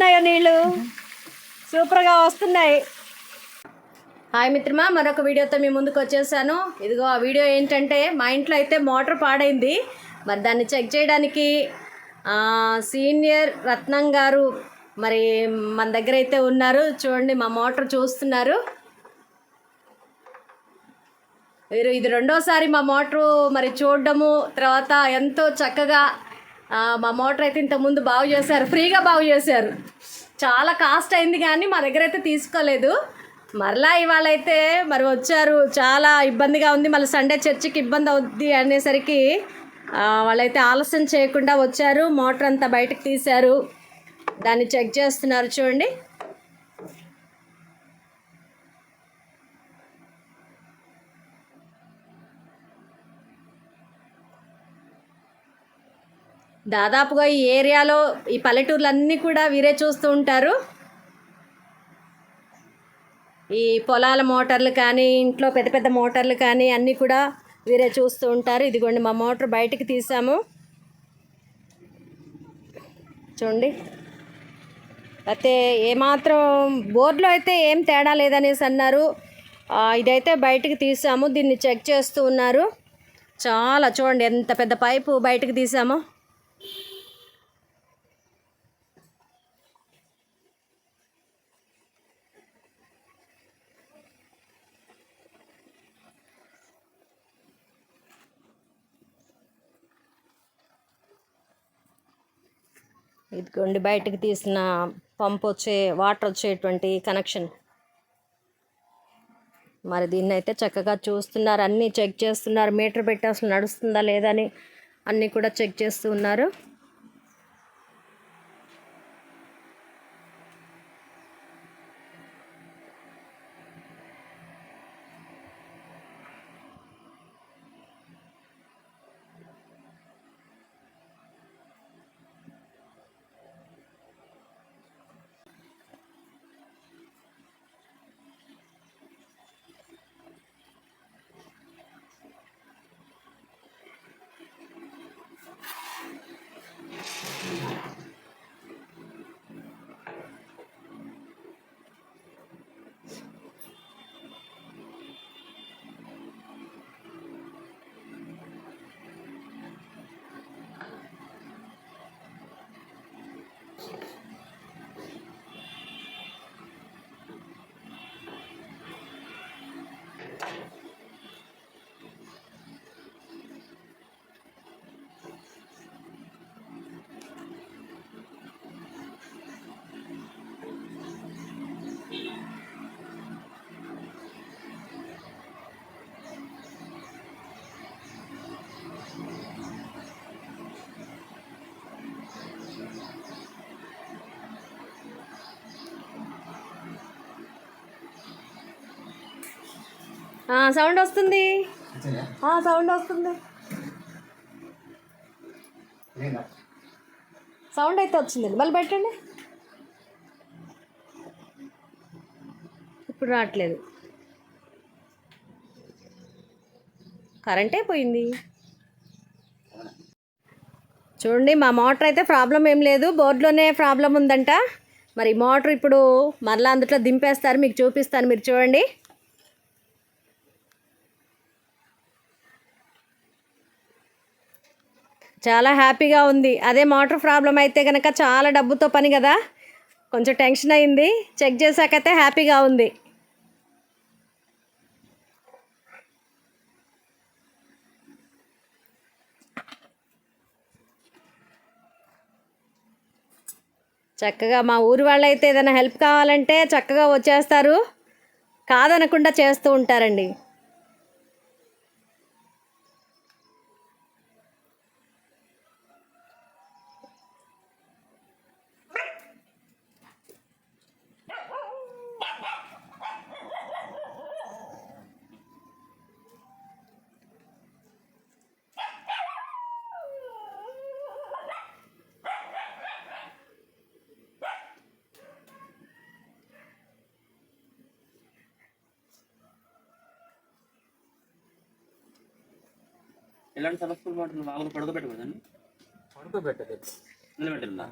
వస్తున్నాయో నీళ్ళు? సూపర్గా వస్తున్నాయి. హాయ్ మిత్రమా మరొక వీడియోతో మీ ముందుకు వచ్చేసాను. ఇదిగో ఆ వీడియో ఏంటంటే మా ఇంట్లో అయితే మోటార్ పాడైంది. మరి దాన్ని చెక్ చేయడానికి సీనియర్ రత్నం గారు మరి మన దగ్గర అయితే ఉన్నారు. చూడండి మా మోటార్ చూస్తున్నారు. మీరు ఇది రెండోసారి మా మోటారు మరి చూడడము తర్వాత ఎంతో చక్కగా మా మోటార్ అయితే ఇంతకుముందు బాగు చేశారు ఫ్రీగా బాగు చేశారు. చాలా కాస్ట్ అయింది కానీ మా దగ్గర అయితే తీసుకోలేదు. మరలా ఇవాళ అయితే మరి వచ్చారు చాలా ఇబ్బందిగా ఉంది. మళ్ళీ సండే చర్చికి ఇబ్బంది అవుద్ది అనేసరికి వాళ్ళైతే ఆలస్యం చేయకుండా వచ్చారు. మోటార్ అంతా బయటకు తీశారు. దాన్ని చెక్ చేస్తున్నారు చూడండి. దాదాపుగా ఈ ఏరియాలో ఈ పల్లెటూర్లన్నీ కూడా వీరే చూస్తూ ఉంటారు. ఈ పొలాల మోటార్లు కానీ ఇంట్లో పెద్ద పెద్ద మోటార్లు కానీ అన్నీ కూడా వీరే చూస్తూ ఉంటారు. ఇదిగోండి మా మోటార్ బయటికి తీసాము. చూడండి. అయితే ఏమాత్రం బోర్డులో అయితే ఏం తేడా లేదనేసి అన్నారు. ఇదైతే బయటికి తీసాము. దీన్ని చెక్ చేస్తూ ఉన్నారు. చాలా చూడండి ఎంత పెద్ద పైపు బయటకు తీసామో. ఇదిగోండి బయటకు తీసిన పంప్ వచ్చే వాటర్ వచ్చేటువంటి కనెక్షన్ మరి దీన్ని అయితే చక్కగా చూస్తున్నారు అన్నీ చెక్ చేస్తున్నారు మీటర్ పెట్టి అసలు నడుస్తుందా లేదా అని అన్నీ కూడా చెక్ చేస్తూ ఉన్నారు. సౌండ్ వస్తుంది. సౌండ్ వస్తుంది. సౌండ్ అయితే వచ్చిందండి మళ్ళీ పెట్టండి. ఇప్పుడు రావట్లేదు. కరెంటే పోయింది. చూడండి మా మోటార్ అయితే ప్రాబ్లం ఏం లేదు. బోర్డులోనే ప్రాబ్లం ఉందంట. మరి మోటార్ ఇప్పుడు మరలా అందులో దింపేస్తారు. మీకు చూపిస్తాను. మీరు చూడండి. చాలా హ్యాపీగా ఉంది. అదే మోటార్ ప్రాబ్లం అయితే కనుక చాలా డబ్బుతో పని కదా? కొంచెం టెన్షన్ అయింది. చెక్ చేశాకైతే హ్యాపీగా ఉంది. చక్కగా మా ఊరి వాళ్ళు అయితే ఏదైనా హెల్ప్ కావాలంటే చక్కగా వచ్చేస్తారు. కాదనకుండా చేస్తూ ఉంటారండి. ఎలాంటి సక్సెస్ఫుల్ మోటార్లు మామూలు పడుకోబెట్టకూడదండి. పడుకోబెట్టలేదు. నిలబెట్టిందా?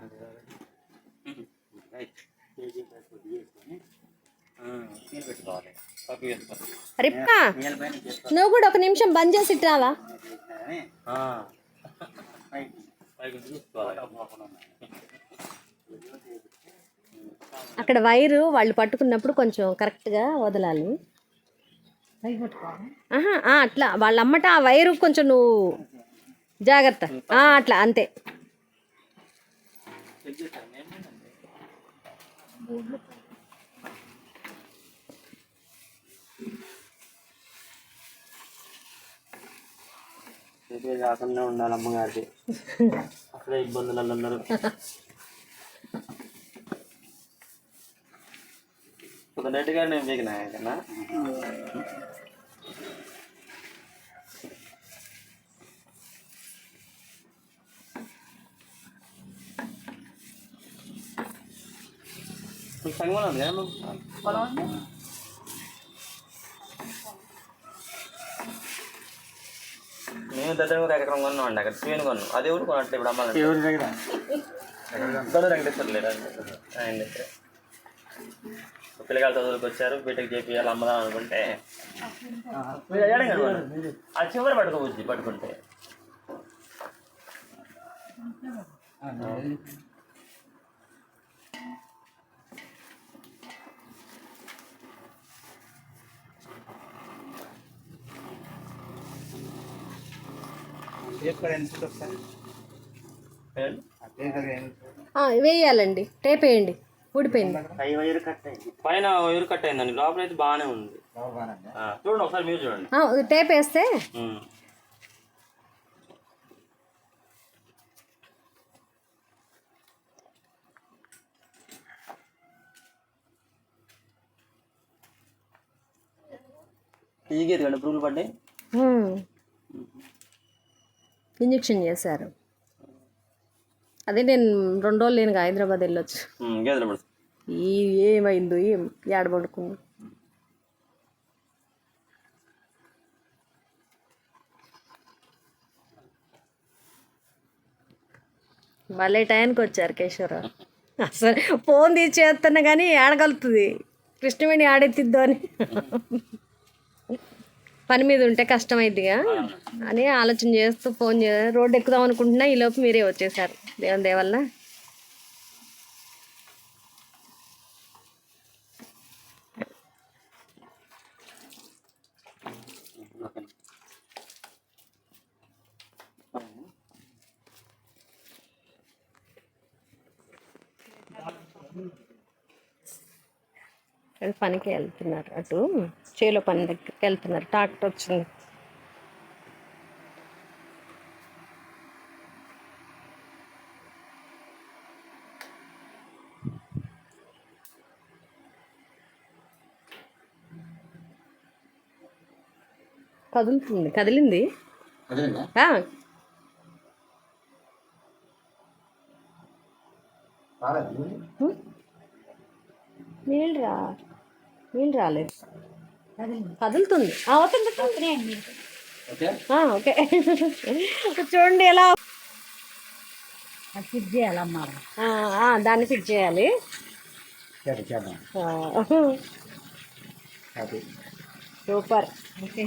రైట్. రిప్కా నువ్వు కూడా ఒక నిమిషం బంద్ చేసి రావా? అక్కడ వైరు వాళ్ళు పట్టుకున్నప్పుడు కొంచెం కరెక్ట్గా వదలాలి. అట్లా. వాళ్ళ అమ్మట ఆ వైరు కొంచెం నువ్వు జాగ్రత్త. అట్లా అంతే. చెక్ కాకుండా ఉండాలి అమ్మగారికి. అసలే ఇబ్బందులు ఉన్నారు. కుదరట్టు నేను దిగినా మీకు సంగమం ఉంది కదా పొలం మేము దగ్గర ఒక ఎకరం కొన్నాం అండి అక్కడ ట్రైన్ కొన్నాం అది ఎవరు కొనట్లేదు ఇప్పుడు అమ్మాలి ఎవరి దగ్గర? గొడవ వెంకటేశ్వర లేరు ఆయన దగ్గర. పిల్లగాలు చదువులకు వచ్చారు బీటెక్ చేపియాలి అమ్మదాం అనుకుంటే. మీరు అయ్యాడు కదా. ఆ చివరి పట్టుకోవచ్చు పట్టుకుంటే పేపర్ ఎంత వస్తుంది ఏంటి? ఆ పేపర్ ఎంత ఆ, వేయాలండి. టేప్ వేయండి. ఊడిపోయింది. పైన వైరు కట్ అయిందండి. లోపల అయితే బాగానే ఉంది. చూడండి ఒకసారి మీరు చూడండి. ఆ, టేప్ వేస్తే. ఈగేది కండి పురుగులు పడ్డాయి? హ్మ్. ఇంజెక్షన్ చేశారు. అదే నేను రెండు రోజులు నేను హైదరాబాద్ వెళ్ళొచ్చు. ఈ ఏమైందో ఏం? ఏడబడుకుంది భలే టైంకి వచ్చారు కేశవరావు. అసలు ఫోన్ తీసి చేస్తున్నా కానీ ఏడగలుగుతుంది. కృష్ణవేణి ఆడెత్తిద్దు అని. పని మీద ఉంటే కష్టమైద్దిగా అని ఆలోచన చేస్తూ ఫోన్ చే రోడ్డు ఎక్కుదాం అనుకుంటున్నా ఈలోపు మీరే వచ్చేసారు. దేవుని దేవల్ల. పనికి వెళ్తున్నారు అటు. చేలో పని దగ్గరికి వెళ్తున్నారు. ట్రాక్టర్ వచ్చింది. కదులుతుంది. కదిలింది? నీళ్ళు రా. నీళ్ళు రాలేదు. కదులుతుంది అవుతుంది. ఓకే ఆ, ఓకే. చూడండి ఎలా ఫిట్ చేయాలమ్మా. ఆ, ఆ, దాన్ని ఫిట్ చేయాలి. సరే చేద్దాం. ఆ, అది. సూపర్. ఓకే.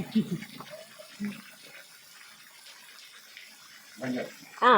ఆ,